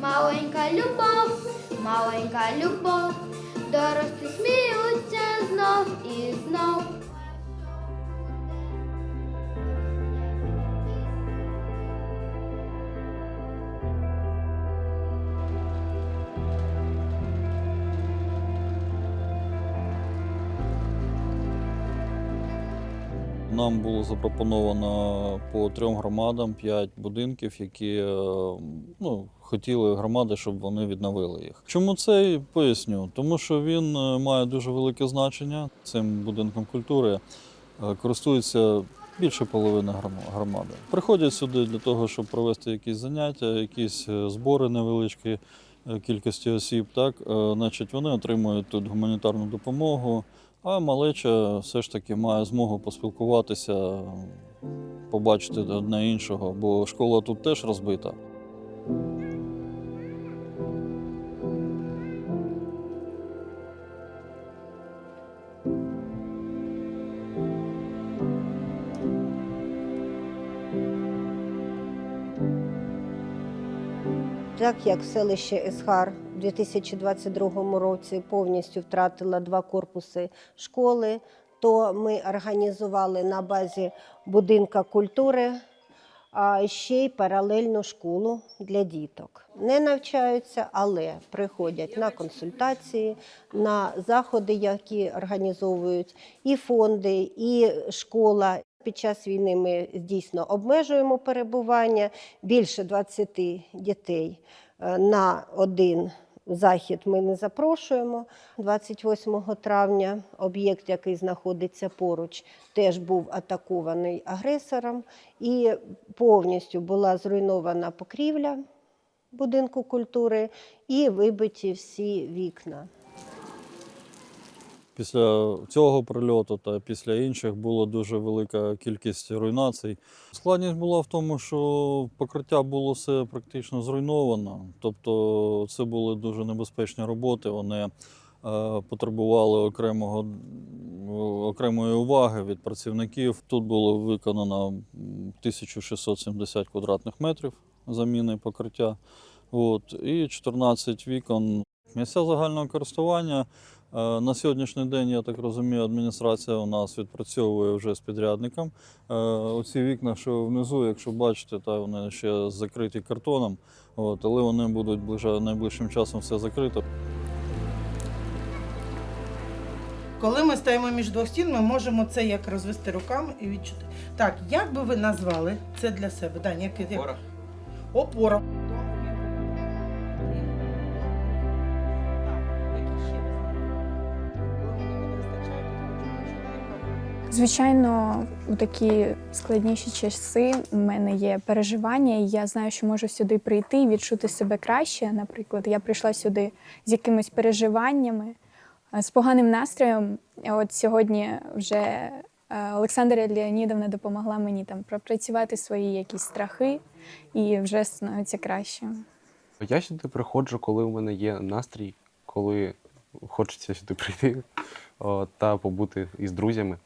Маленька любов, маленька любов, дорослі сміються знов і знов. Нам було запропоновано по трьом громадам п'ять будинків, які е, ну, хотіли громади, щоб вони відновили їх. Чому це поясню? Тому що він е, має дуже велике значення. Цим будинком культури е, користується більше половини громади. Приходять сюди для того, щоб провести якісь заняття, якісь збори невеличкі кількості осіб. Так, Е, значить, вони отримують тут гуманітарну допомогу. А малеча все ж таки має змогу поспілкуватися, побачити одне іншого, бо школа тут теж розбита. Так як селище Есхар у 2022 році повністю втратила два корпуси школи, то ми організували на базі будинка культури ще й паралельну школу для діток. Не навчаються, але приходять на консультації, на заходи, які організовують і фонди, і школа. Під час війни ми дійсно обмежуємо перебування більше 20 дітей е, на один захід ми не запрошуємо. 28 травня об'єкт, який знаходиться поруч, теж був атакований агресором, і повністю була зруйнована покрівля будинку культури і вибиті всі вікна. Після цього прильоту та після інших було дуже велика кількість руйнацій. Складність була в тому, що покриття було все практично зруйновано. Тобто це були дуже небезпечні роботи. Вони е, потребували окремого, окремої уваги від працівників. Тут було виконано 1670 квадратних метрів заміни покриття. От, і 14 вікон. Місця загального користування На сьогоднішній день, я так розумію, адміністрація у нас відпрацьовує вже з підрядником. Е, Оці вікна, що внизу, якщо бачите, та вони ще закриті картоном, от, але вони будуть найближчим часом все закрито. Коли ми стоїмо між двох стін, ми можемо це як розвести руками і відчути. Так, як би ви назвали це для себе? Дань, як, як... Опора. Опора. Звичайно, у такі складніші часи у мене є переживання, і я знаю, що можу сюди прийти і відчути себе краще. Наприклад, я прийшла сюди з якимись переживаннями, е, з поганим настроєм. От сьогодні вже е, Олександра Леонідовна допомогла мені там пропрацювати свої якісь страхи, і вже становиться краще. Я сюди приходжу, коли у мене є настрій, коли хочеться сюди прийти та побути із друзями.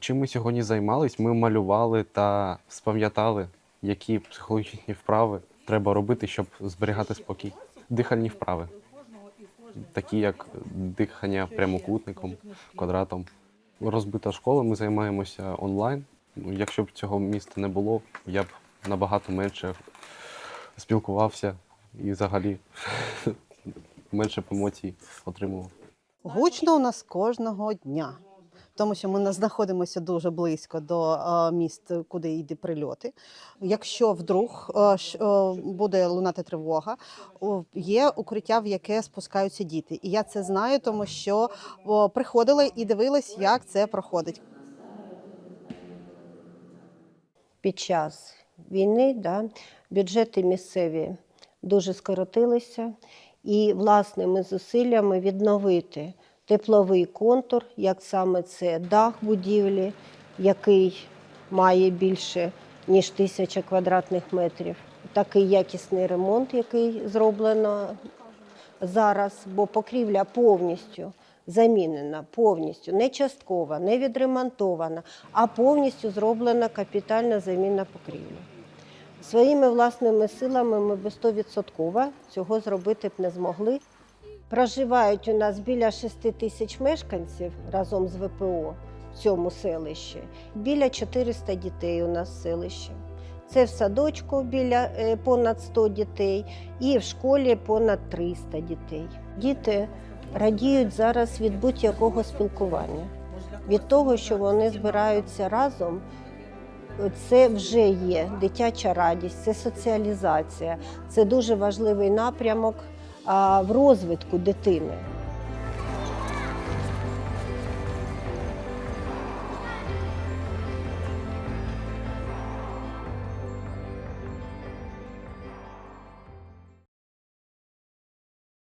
Чим ми сьогодні займались? Ми малювали та спам'ятали, які психологічні вправи треба робити, щоб зберігати спокій. Дихальні вправи, такі як дихання прямокутником, квадратом. Розбита школа, ми займаємося онлайн. Ну, Якщо б цього міста не було, я б набагато менше спілкувався і взагалі менше емоцій отримував. Гучно у нас кожного дня, тому що ми знаходимося дуже близько до міст, куди йде прильоти. Якщо вдруг буде лунати тривога, є укриття, в яке спускаються діти. І я це знаю, тому що приходила і дивилась, як це проходить. Під час війни да, бюджети місцеві дуже скоротилися, і власними зусиллями відновити тепловий контур, як саме це дах будівлі, який має більше ніж тисяча квадратних метрів. Такий якісний ремонт, який зроблено зараз, бо покрівля повністю замінена повністю, не часткова, не відремонтована, а повністю зроблена капітальна заміна покрівлі. Своїми власними силами ми би 100% цього зробити б не змогли. Проживають у нас біля 6 тисяч мешканців разом з ВПО в цьому селищі. Біля 400 дітей у нас в селищі. Це в садочку біля е, понад 100 дітей і в школі понад 300 дітей. Діти радіють зараз від будь-якого спілкування, від того, що вони збираються разом. Це вже є дитяча радість, це соціалізація, це дуже важливий напрямок в розвитку дитини.